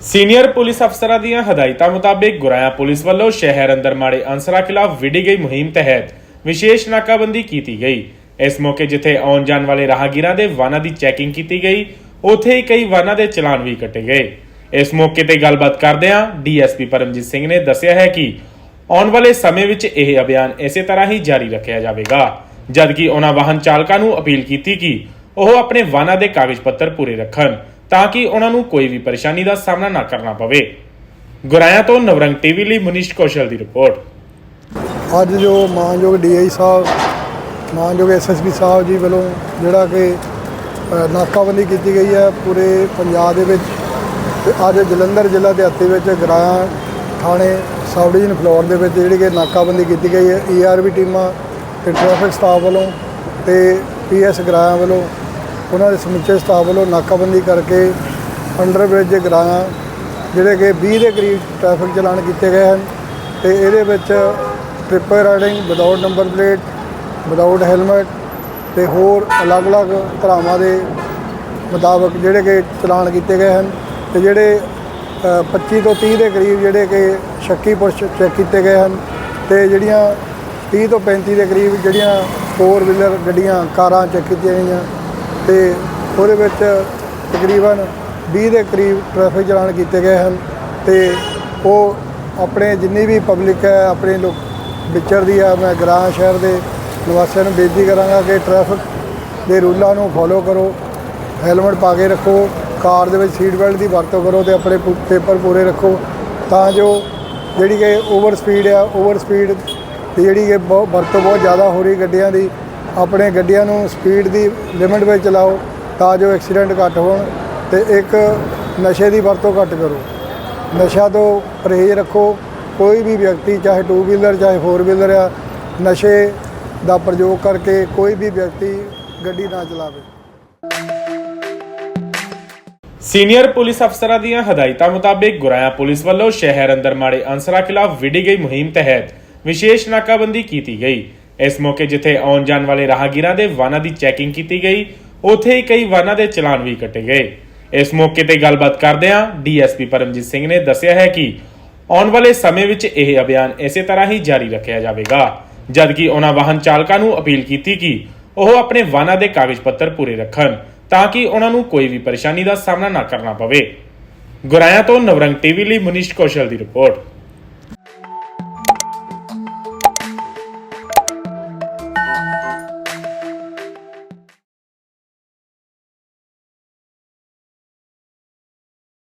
Senior police ਅਫਸਰਾਂ ਦੀਆਂ ਹਦਾਇਤਾਂ ਮੁਤਾਬਿਕ ਗੁਰਾਇਆ ਪੁਲਿਸ ਵੱਲੋਂ ਸ਼ਹਿਰ ਅੰਦਰ ਮਾੜੇ ਅਨਸਰਾਂ ਖਿਲਾਫ ਵਿੱਢੀ ਗਈ ਮੁਹਿੰਮ ਤਹਿਤ ਵਿਸ਼ੇਸ਼ ਨਾਕਾਬੰਦੀ ਕੀਤੀ ਗਈ। ਇਸ ਮੌਕੇ ਜਿੱਥੇ ਆਉਣ ਜਾਣ ਵਾਲੇ ਰਾਹਗੀਰਾਂ ਦੇ ਵਾਹਨਾਂ ਦੀ ਚੈਕਿੰਗ ਕੀਤੀ ਗਈ, ਉੱਥੇ ਹੀ ਕਈ ਵਾਹਨਾਂ ਦੇ ਚਲਾਨ ਵੀ ਕੱਟੇ ਗਏ। ਇਸ ਮੌਕੇ ਤੇ ਗੱਲਬਾਤ ਕਰਦਿਆਂ ਡੀਐਸਪੀ ਪਰਮਜੀਤ ਸਿੰਘ ਨੇ ਦੱਸਿਆ ਹੈ ਕਿ ਆਉਣ ਵਾਲੇ ਸਮੇਂ ਵਿੱਚ ਇਹ ਅਭਿਆਨ ਇਸੇ ਤਰ੍ਹਾਂ ਹੀ ਜਾਰੀ ਰੱਖਿਆ ਜਾਵੇਗਾ। ਜਦਕਿ ਉਹਨਾਂ ਵਾਹਨ ਚਾਲਕਾਂ ਨੂੰ ਅਪੀਲ ਕੀਤੀ ਕਿ ਉਹ ਆਪਣੇ ਵਾਹਨਾਂ ਦੇ ਕਾਗਜ਼ ਪੱਤਰ ਪੂਰੇ ਰੱਖਣ। ਤਾਂ ਕਿ ਉਹਨਾਂ ਨੂੰ ਕੋਈ ਵੀ ਪਰੇਸ਼ਾਨੀ ਦਾ ਸਾਹਮਣਾ ਨਾ ਕਰਨਾ ਪਵੇ। ਗੁਰਾਇਆ ਤੋਂ ਨਵਰੰਗ ਟੀਵੀ ਲਈ ਮਨੀਸ਼ ਕੌਸ਼ਲ ਦੀ ਰਿਪੋਰਟ। ਅੱਜ ਜੋ ਮਾਨਯੋਗ ਡੀਆਈ ਸਾਹਿਬ, ਮਾਨਯੋਗ ਐਸਐਸਪੀ ਸਾਹਿਬ ਜੀ ਵੱਲੋਂ ਜਿਹੜਾ ਕਿ ਨਾਕਾਬੰਦੀ ਕੀਤੀ ਗਈ ਹੈ ਪੂਰੇ ਪੰਜਾਬ ਦੇ ਵਿੱਚ, ਤੇ ਅੱਜ ਜਲੰਧਰ ਜ਼ਿਲ੍ਹਾ ਦੇ ਹੱਥੇ ਵਿੱਚ ਗਰਾਇਆ ਥਾਣੇ ਸਬ ਡਿਵੀਜ਼ਨ ਫਲੋਰ ਦੇ ਵਿੱਚ ਜਿਹੜੀ ਕਿ ਨਾਕਾਬੰਦੀ ਕੀਤੀ ਗਈ ਹੈ। ਈਆਰਬੀ ਟੀਮਾਂ ਤੇ ਟ੍ਰੈਫਿਕ ਸਟਾਫ ਵੱਲੋਂ ਤੇ ਪੀਐਸ ਗਰਾਇਆ ਵੱਲੋਂ ਉਹਨਾਂ ਦੇ ਸਮੁੱਚੇ ਸਟਾਫ ਵੱਲੋਂ ਨਾਕਾਬੰਦੀ ਕਰਕੇ ਅੰਡਰ ਬ੍ਰਿਜ ਗਰਾਇਆ ਜਿਹੜੇ ਕਿ 20 ਦੇ ਕਰੀਬ ਟ੍ਰੈਫਿਕ ਚਲਾਨ ਕੀਤੇ ਗਏ ਹਨ ਤੇ ਇਹਦੇ ਵਿੱਚ triple riding without number plate without helmet ਤੇ ਹੋਰ ਅਲੱਗ-ਅਲੱਗ ਧਰਾਵਾਂ ਦੇ ਮੁਤਾਬਕ ਜਿਹੜੇ ਕਿ ਚਲਾਨ ਕੀਤੇ ਗਏ ਹਨ ਤੇ ਜਿਹੜੇ ਅ, 25 ਤੋਂ 30 ਦੇ ਕਰੀਬ ਜਿਹੜੇ ਕਿ ਸ਼ੱਕੀ ਪੁਰਸ਼ ਚੈੱਕ ਕੀਤੇ ਗਏ ਹਨ ਤੇ ਜਿਹੜੀਆਂ 30 ਤੋਂ 35 ਦੇ ਕਰੀਬ ਜਿਹੜੀਆਂ ਫੋਰ ਵੀਲਰ ਗੱਡੀਆਂ ਕਾਰਾਂ ਚੈੱਕ ਕੀਤੀਆਂ ਗਈਆਂ ਤੇ ਉਹਦੇ ਵਿੱਚ ਤਕਰੀਬਨ 20 ਦੇ ਕਰੀਬ ਟ੍ਰੈਫਿਕ ਚਲਾਨ ਕੀਤੇ ਗਏ ਹਨ ਤੇ ਉਹ ਆਪਣੇ ਜਿੰਨੀ ਵੀ ਪਬਲਿਕ ਹੈ, ਆਪਣੇ ਲੋਕ ਵਿਚਰਦੀ ਆ, ਮੈਂ ਗ੍ਰਾਂ ਸ਼ਹਿਰ ਦੇ ਨਿਵਾਸੀਆਂ ਨੂੰ ਬੇਨਤੀ ਕਰਾਂਗਾ ਕਿ ਟ੍ਰੈਫਿਕ ਦੇ ਰੂਲਾਂ ਨੂੰ ਫੋਲੋ ਕਰੋ ਹੈਲਮਟ ਪਾ ਕੇ ਰੱਖੋ, ਕਾਰ ਦੇ ਵਿੱਚ ਸੀਟ ਬੈਲਟ ਦੀ ਵਰਤੋਂ ਕਰੋ ਤੇ ਆਪਣੇ ਪੁ- ਪੇਪਰ ਪੂਰੇ ਰੱਖੋ ਤਾਂ ਜੋ ਜਿਹੜੀ ਕਿ ਓਵਰ ਸਪੀਡ ਆ ਓਵਰ ਸਪੀਡ ਦੀ ਜਿਹੜੀ ਕਿ ਬਹੁਤ ਵਰਤੋਂ ਬਹੁਤ ਜ਼ਿਆਦਾ ਹੋ ਰਹੀ ਗੱਡੀਆਂ ਦੀ ਆਪਣੇ ਗੱਡੀਆਂ ਨੂੰ ਸਪੀਡ ਦੀ ਲਿਮਿਟ ਵਿੱਚ ਚਲਾਓ ਤਾਂ ਜੋ ਐਕਸੀਡੈਂਟ ਘੱਟ ਹੋਣ ਤੇ ਇੱਕ ਨਸ਼ੇ ਦੀ ਵਰਤੋਂ ਘੱਟ ਕਰੋ। ਨਸ਼ਾ ਤੋਂ ਪਰਹੇਜ਼ ਰੱਖੋ। ਕੋਈ ਵੀ ਵਿਅਕਤੀ, ਚਾਹੇ ਟੂ ਵੀਲਰ ਚਾਹੇ ਫੋਰ ਵੀਲਰ ਆ, ਨਸ਼ੇ ਦਾ ਪ੍ਰਯੋਗ ਕਰਕੇ ਕੋਈ ਵੀ ਵਿਅਕਤੀ ਗੱਡੀ ਨਾ ਚਲਾਵੇ। ਸੀਨੀਅਰ ਪੁਲਿਸ ਅਫਸਰਾਂ ਦੀਆਂ ਹਦਾਇਤਾਂ ਮੁਤਾਬਿਕ ਗੁਰਾਇਆ ਪੁਲਿਸ ਵੱਲੋਂ ਸ਼ਹਿਰ ਅੰਦਰ ਮਾੜੇ ਅਨਸਰਾਂ ਖਿਲਾਫ ਵਿੱਢੀ ਗਈ ਮੁਹਿੰਮ ਤਹਿਤ ਵਿਸ਼ੇਸ਼ ਨਾਕਾਬੰਦੀ ਕੀਤੀ ਗਈ। ਇਸ ਮੌਕੇ ਜਿੱਥੇ ਆਉਣ ਜਾਣ ਵਾਲੇ ਰਾਹਗੀਰਾਂ ਦੇ ਵਾਹਨਾਂ ਦੀ ਚੈਕਿੰਗ ਕੀਤੀ ਗਈ, ਉੱਥੇ ਹੀ ਕਈ ਵਾਹਨਾਂ ਦੇ ਚਲਾਨ ਵੀ ਕੱਟੇ ਗਏ। ਇਸ ਮੌਕੇ ਤੇ ਗੱਲਬਾਤ ਕਰਦਿਆਂ ਡੀਐਸਪੀ ਪਰਮਜੀਤ ਸਿੰਘ ਨੇ ਦੱਸਿਆ ਹੈ ਕਿ ਆਉਣ ਵਾਲੇ ਸਮੇਂ ਵਿੱਚ ਇਹ ਅਭਿਆਨ ਇਸੇ ਤਰ੍ਹਾਂ ਹੀ ਜਾਰੀ ਰੱਖਿਆ ਜਾਵੇਗਾ, ਜਦਕਿ ਉਹਨਾਂ ਵਾਹਨ ਚਾਲਕਾਂ ਨੂੰ ਅਪੀਲ ਕੀਤੀ ਕਿ ਉਹ ਆਪਣੇ ਵਾਹਨਾਂ ਦੇ ਕਾਗਜ਼ ਪੱਤਰ ਪੂਰੇ ਰੱਖਣ, ਤਾਂ ਕਿ ਉਹਨਾਂ ਨੂੰ ਕੋਈ ਵੀ ਪਰੇਸ਼ਾਨੀ ਦਾ ਸਾਹਮਣਾ ਨਾ ਕਰਨਾ ਪਵੇ। ਗੁਰਾਇਆ ਤੋਂ ਨਵਰੰਗ ਟੀਵੀ ਲਈ ਮਨੀਸ਼ ਕੌਸ਼ਲ ਦੀ ਰਿਪੋਰਟ।